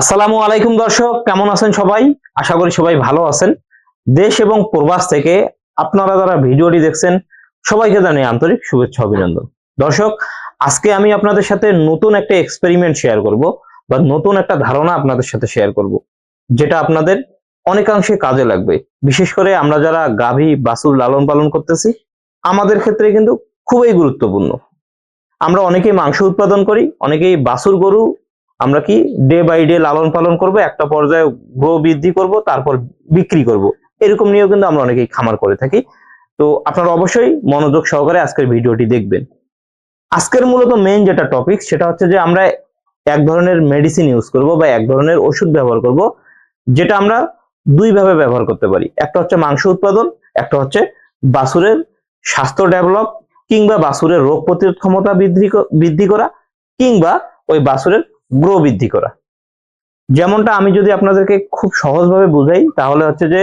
আসসালামু আলাইকুম দর্শক, কেমন আছেন সবাই? আশা করি সবাই ভালো আছেন। দেশ এবং প্রবাস থেকে আপনারা যারা ভিডিওটি দেখছেন, সবাইকে জানাই আন্তরিক শুভেচ্ছা, অভিনন্দন। দর্শক, আজকে আমি আপনাদের সাথে নতুন একটা এক্সপেরিমেন্ট শেয়ার করব বা নতুন একটা ধারণা আপনাদের সাথে শেয়ার করব, যেটা আপনাদের অনেকাংশে কাজে লাগবে। বিশেষ করে আমরা যারা গাভী, বাছুর লালন পালন করতেছি, আমাদের ক্ষেত্রে কিন্তু খুবই গুরুত্বপূর্ণ। আমরা অনেকেই মাংস উৎপাদন করি, অনেকেই বাছুর গরু আমরা কি ডে বাই ডে লালন পালন করব, একটা পর্যায়ে গ্রো বৃদ্ধি করব, তারপর বিক্রি করব। এরকম নিয়েও কিন্তু আমরা অনেকেই খামার করে থাকি। তো আপনারা অবশ্যই মনোযোগ সহকারে আজকের ভিডিওটি দেখবেন। আজকের মূলত মেইন যেটা টপিক সেটা হচ্ছে যে আমরা এক ধরনের মেডিসিন ইউজ করব বা এক ধরনের ওষুধ ব্যবহার করব, যেটা আমরা দুই ভাবে ব্যবহার করতে পারি। একটা হচ্ছে মাংস উৎপাদন, একটা হচ্ছে বাছুরের স্বাস্থ্য ডেভেলপ কিংবা বাছুরের রোগ প্রতিরোধ ক্ষমতা বৃদ্ধি বৃদ্ধি করা, কিংবা ওই বাছুরের গ্রো বৃদ্ধি করা। যেমনটা আমি যদি আপনাদেরকে খুব সহজভাবে বুঝাই, তাহলে হচ্ছে যে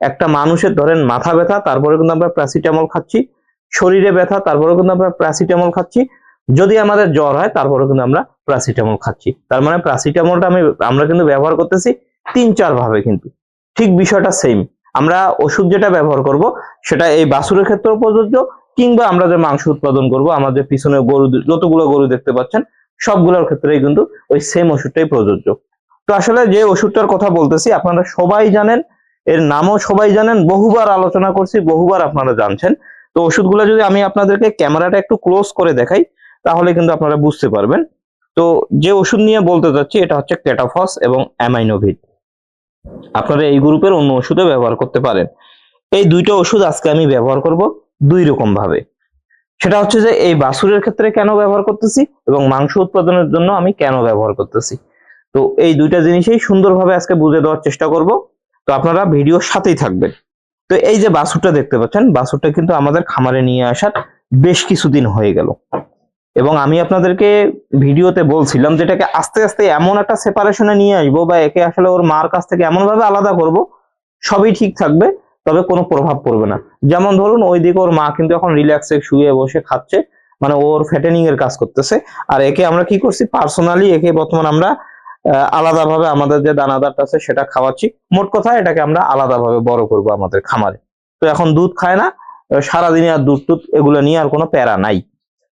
একটা মানুষের ধরেন মাথা ব্যথা, তারপরে কিন্তু আমরা প্যারাসিটামল খাচ্ছি, শরীরে ব্যথা, তারপরে কিন্তু আমরা প্যারাসিটামল খাচ্ছি, যদি আমাদের জ্বর হয়, তারপরে কিন্তু আমরা প্যারাসিটামল খাচ্ছি। তার মানে প্যারাসিটামলটা আমি, আমরা কিন্তু ব্যবহার করতেছি তিন চার ভাবে কিন্তু। ঠিক বিষয়টা সেম আমরা ওষুধ যেটা ব্যবহার করব, সেটা এই বাছুরের ক্ষেত্রেও প্রযোজ্য, কিংবা আমরা যে মাংস উৎপাদন করব, আমাদের পিছনে গরু, যতগুলো গরু দেখতে পাচ্ছেন সবগুলোর ক্ষেত্রেই কিন্তু ওই সেম ওষুধটাই প্রযোজ্য। তো আসলে যে ওষুধটার কথা বলতেছি, আপনারা সবাই জানেন, এর নামও সবাই জানেন, বহুবার আলোচনা করছি, বহুবার আপনারা জানছেন। তো ওষুধগুলো যদি আমি আপনাদেরকে ক্যামেরাটা একটু ক্লোজ করে দেখাই, তাহলে কিন্তু আপনারা বুঝতে পারবেন। তো যে ওষুধ নিয়ে বলতে যাচ্ছি এটা হচ্ছে ক্যাটাফস এবং অ্যামাইনোভিট আপনারা এই গ্রুপের অন্য ওষুধও ব্যবহার করতে পারেন। এই দুইটা ওষুধ আজকে আমি ব্যবহার করব দুই রকম ভাবে সেটা হচ্ছে যে এই বাছুরের ক্ষেত্রে কেন ব্যবহার করতেছি এবং মাংস উৎপাদনের জন্য আমি কেন ব্যবহার করতেছি? তো এই দুইটা জিনিসই সুন্দরভাবে আজকে বুঝে দেওয়ার চেষ্টা করব। তো আপনারা ভিডিওর সাথেই থাকবেন। তো এই যে বাছুরটা দেখতে পাচ্ছেন বাছুরটা কিন্তু আমাদের খামারে নিয়ে আসার বেশ কিছুদিন হয়ে গেল। এবং আমি আপনাদেরকে ভিডিওতে বলছিলাম যেটাকে আস্তে আস্তে এমন একটা সেপারেশনে নিয়ে আসব বা একে আসলে ওর মার কাছ থেকে এমনভাবে আলাদা করব, সবই ঠিক থাকবে। তবে কোনো প্রভাব পড়বে না। যেমন ধরুন ওইদিকে ওর মা কিন্তু এখন রিল্যাক্সে শুয়ে বসে খাচ্ছে মানে ওর ফ্যাটেনিং এর কাজ করতেছে। আর একে আমরা কি করছি? পার্সোনালি একে বর্তমান আমরা আলাদাভাবে আমাদের যে দানাদারটা আছে সেটা খাওয়াচ্ছি। মোট কথা এটাকে আমরা আলাদাভাবে বড় করব আমাদের খামারে। তো এখন দুধ খায় না সারাদিনে আর দুধ টুধ এগুলো নিয়ে আর কোনো প্যারা নাই।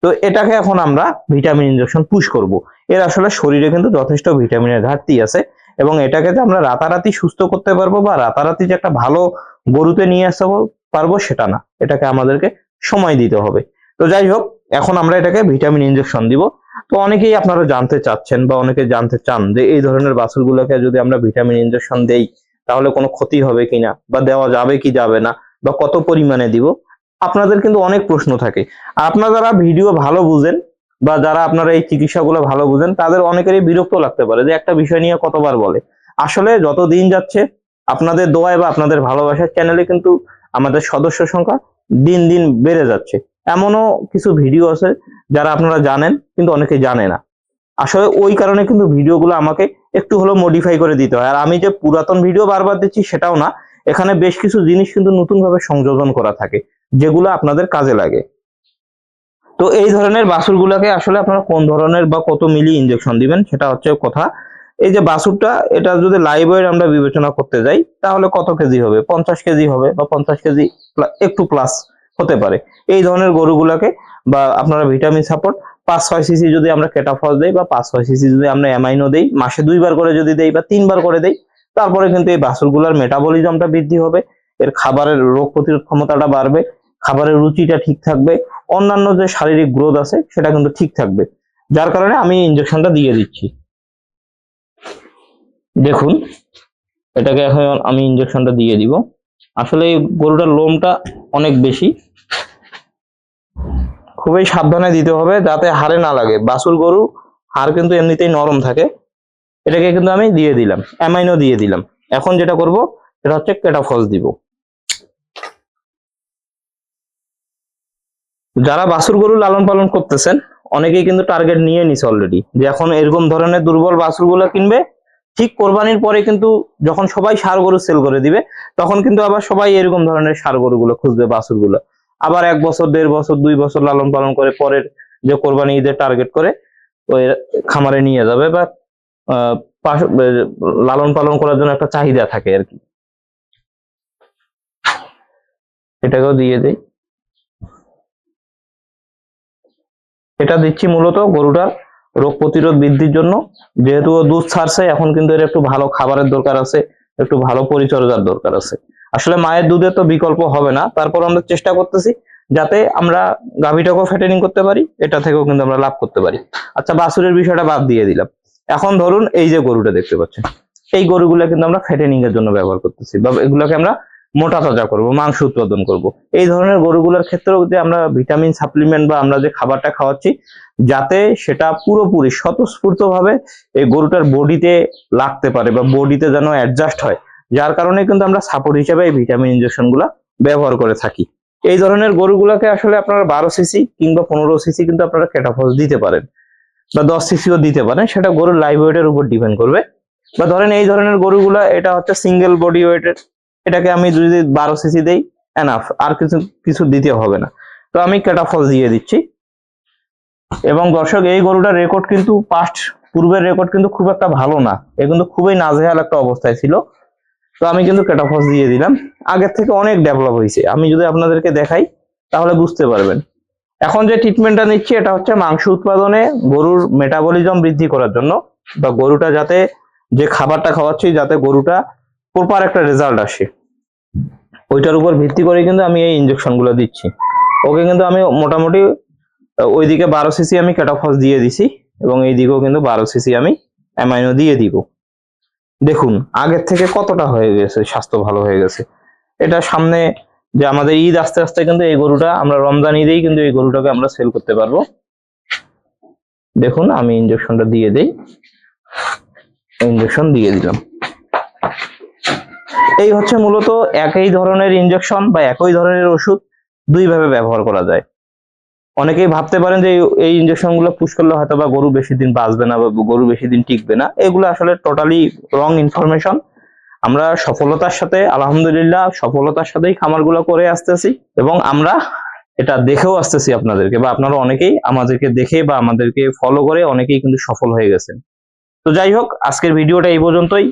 তো এটাকে এখন আমরা ভিটামিন ইনজেকশন পুশ করব। এর আসলে শরীরে কিন্তু যথেষ্ট ভিটামিনের ঘাটতি আছে। এবং এটাকে যে আমরা রাতারাতি সুস্থ করতে পারব বা রাতারাতি যে একটা ভালো গরুতে নিয়ে আসতে পারব সেটা না। এটাকে আমাদেরকে সময় দিতে হবে। তো যাই হোক, এখন আমরা এটাকে ভিটামিন ইনজেকশন দিব। তো অনেকেই আপনারা জানতে চাচ্ছেন বা অনেকে জানতে চান যে এই ধরনের বাছুরগুলোকে যদি আমরা ভিটামিন ইনজেকশন দেই, তাহলে কোনো ক্ষতি হবে কিনা বা দেওয়া যাবে কি যাবে না? বা কত পরিমাণে দিব? আপনাদের কিন্তু অনেক প্রশ্ন থাকে। আপনারা ভিডিও ভালো বুঝেন বা যারা আপনারা এই চিকিৎসাগুলো ভালো বুঝেন, তাদের অনেকেরই বিরক্ত লাগতে পারে যে একটা বিষয় নিয়ে কতবার বলে। আসলে যত দিন যাচ্ছে, আপনাদের দোয়ায় বা আপনাদের ভালোবাসার চ্যানেলে কিন্তু আমাদের সদস্য সংখ্যা দিন দিন বেড়ে যাচ্ছে। এমনও কিছু ভিডিও আছে যারা আপনারা জানেন, কিন্তু অনেকে জানে না। আসলে ওই কারণে কিন্তু ভিডিওগুলো আমাকে একটু হলেও মডিফাই করে দিতে হয়। আর আমি যে পুরাতন ভিডিও বারবার দিচ্ছি সেটাও না, এখানে বেশ কিছু জিনিস কিন্তু নতুনভাবে সংযোজন করা থাকে, যেগুলো আপনাদের কাজে লাগে। তো এই ধরনের বাছুরগুলোকে আসলে আপনারা কোন ধরনের বা কত মিলি ইনজেকশন দিবেন সেটা হচ্ছে কথা। এই যে বাছুরটা এটা যদি লাইভ আমরা বিবেচনা করতে যাই, তাহলে কত কেজি হবে? পঞ্চাশ কেজি হবে বা পঞ্চাশ কেজি একটু প্লাস হতে পারে। এই ধরনের গরুগুলোকে বা আপনারা ভিটামিন সাপোর্ট পাঁচ ছয় সিসি যদি আমরা কেটাফস দেই বা পাঁচ ছয় সিসি যদি আমরা অ্যামাইনো দেই, মাসে দুইবার করে যদি দেই বা তিনবার করে দেই, তারপরে কিন্তু এই বাছুরগুলোর মেটাবলিজমটা বৃদ্ধি হবে, এর খাবারের রোগ প্রতিরোধ ক্ষমতাটা বাড়বে, খাবারের রুচিটা ঠিক থাকবে অন্যান্য যে শারীরিক গ্রোথ আছে, সেটা কিন্তু ঠিক থাকবে। যার কারণে আমি ইনজেকশনটা দিয়ে দিচ্ছি। দেখুন, এটাকে এখন আমি ইনজেকশনটা দিয়ে দিব। আসলে এই গরুটার লোমটা অনেক বেশি। খুবই সাবধানে দিতে হবে যাতে হাড়ে না লাগে। বাসুর গরু, হাড় কিন্তু এমনিতেই নরম থাকে। এটাকে কিন্তু আমি দিয়ে দিলাম অ্যামাইনো দিয়ে দিলাম। এখন যেটা করব, সেটা হচ্ছে কেটাফস দিব। যারা বাছুর গরু লালন পালন করতেছেন, অনেকেই কিন্তু টার্গেট নিয়ে নিছে অলরেডি যে এখন এরকম ধরনের দুর্বল বাছুরগুলো কিনবে। ঠিক কোরবানির পরে কিন্তু যখন সবাই সার গরু সেল করে দিবে, তখন কিন্তু আবার সবাই এরকম ধরনের সার গরুগুলো খুঁজবে বাছুরগুলো আবার এক বছর, দেড় বছর, দুই বছর লালন পালন করে পরের যে কোরবানি ঈদের টার্গেট করে ওই খামারে নিয়ে যাবে বা লালন পালন করার জন্য একটা চাহিদা থাকে আর কি। এটাকেও দিয়ে দেই। এটা দিচ্ছি মূলত গরুটার রোগ প্রতিরোধ বৃদ্ধির জন্য। যেহেতু ও দুধ ছাড়ছে, এখন কিন্তু এর একটু ভালো খাবারের দরকার আছে, একটু ভালো পরিচর্যার দরকার আছে। আসলে মায়ের দুধের তো বিকল্প হবে না, তারপর আমরা চেষ্টা করতেছি যাতে আমরা গাভীটাকেও ফ্যাটেনিং করতে পারি, এটা থেকেও কিন্তু আমরা লাভ করতে পারি। আচ্ছা বাছুরের বিষয়টা বাদ দিয়ে দিলাম। এখন ধরুন এই যে গরুটা দেখতে পাচ্ছেন, এই গরুগুলো কিন্তু আমরা ফ্যাটেনিং এর জন্য ব্যবহার করতেছি। বা এগুলোকে আমরা মোটা তাজা করব, মাংস উৎপাদন করব। এই ধরনের গরুগুলোর ক্ষেত্রেও যে আমরা ভিটামিন সাপ্লিমেন্ট বা আমরা যে খাবারটা খাওয়াচ্ছি, যাতে সেটা পুরোপুরি স্বতঃস্ফূর্ত ভাবে এই গরুটার বডিতে লাগতে পারে বা বডিতে যেন অ্যাডজাস্ট হয়। যার কারণে কিন্তু আমরা সাপোর্ট হিসেবে এই ভিটামিন ইনজেকশনগুলা ব্যবহার করে থাকি। এই ধরনের গরুগুলোকে আসলে আপনারা বারো সিসি কিংবা পনেরো সিসি কিন্তু আপনারা ক্যাটাফস দিতে পারেন বা দশ সিসিও দিতে পারেন, সেটা গরুর লাইভ ওয়েটের উপর ডিপেন্ড করবে। বা ধরেন এই ধরনের গরুগুলা, এটা হচ্ছে সিঙ্গেল বডি ওয়েটের এটাকে আমি যদি বারো সিসি দেই এনাফ আর কিছু কিছু দিতে হবে না। তো আমি ক্যাটাফস দিয়ে দিচ্ছি। এবং দর্শক, এই গরুটার রেকর্ড কিন্তু পাস্ট পূর্বের রেকর্ড কিন্তু খুব একটা ভালো না। এ কিন্তু খুবই নাজেহাল একটা অবস্থায় ছিল। তো আমি কিন্তু ক্যাটাফস দিয়ে দিলাম। আগের থেকে অনেক ডেভেলপ হয়েছে। আমি যদি আপনাদেরকে দেখাই, তাহলে বুঝতে পারবেন। এখন যে ট্রিটমেন্টটা নিচ্ছি, এটা হচ্ছে মাংস উৎপাদনে গরুর মেটাবলিজম বৃদ্ধি করার জন্য। বা গরুটা যাতে, যে খাবারটা খাওয়াচ্ছি, যাতে গরুটা প্রপার একটা রেজাল্ট আসে। ওইটার উপর ভিত্তি করে কিন্তু আমি এই ইনজেকশনগুলো দিচ্ছি। ওকে কিন্তু আমি মোটামুটি ওইদিকে বারো সিসি আমি ক্যাটাফস দিয়ে দিছি এবং এই দিকেও কিন্তু বারো সিসি আমি অ্যামাইনো দিয়ে দিব। দেখুন, আগের থেকে কতটা হয়ে গেছে, স্বাস্থ্য ভালো হয়ে গেছে। এটা সামনে যে আমাদের ঈদ আস্তে আস্তে কিন্তু এই গরুটা, আমরা রমজান ঈদেই কিন্তু এই গরুটাকে আমরা সেল করতে পারব। দেখুন, আমি ইনজেকশনটা দিয়ে দেই। ইনজেকশন দিয়ে দিলাম। এই হচ্ছে মূলত একই ধরনের ইনজেকশন বা একই ধরনের ওষুধ দুইভাবে ব্যবহার করা যায়। অনেকেই ভাবতে পারেন যে এই- এই ইনজেকশনগুলো পুশ করলে হয়তো বা গরু বেশি দিন বাঁচবে না বা গরু বেশি দিন টিকবে না। এগুলো আসলে টোটালি রং ইনফরমেশন আমরা সফলতার সাথে, আলহামদুলিল্লাহ, সফলতার সাথেই খামারগুলো করে আসতেছি এবং আমরা এটা দেখেও আসতেছি আপনাদেরকে বা আপনারা অনেকেই আমাদেরকে দেখে বা আমাদেরকে ফলো করে অনেকেই কিন্তু সফল হয়ে গেছেন। তো যাই হোক, আজকের ভিডিওটা এই পর্যন্তই।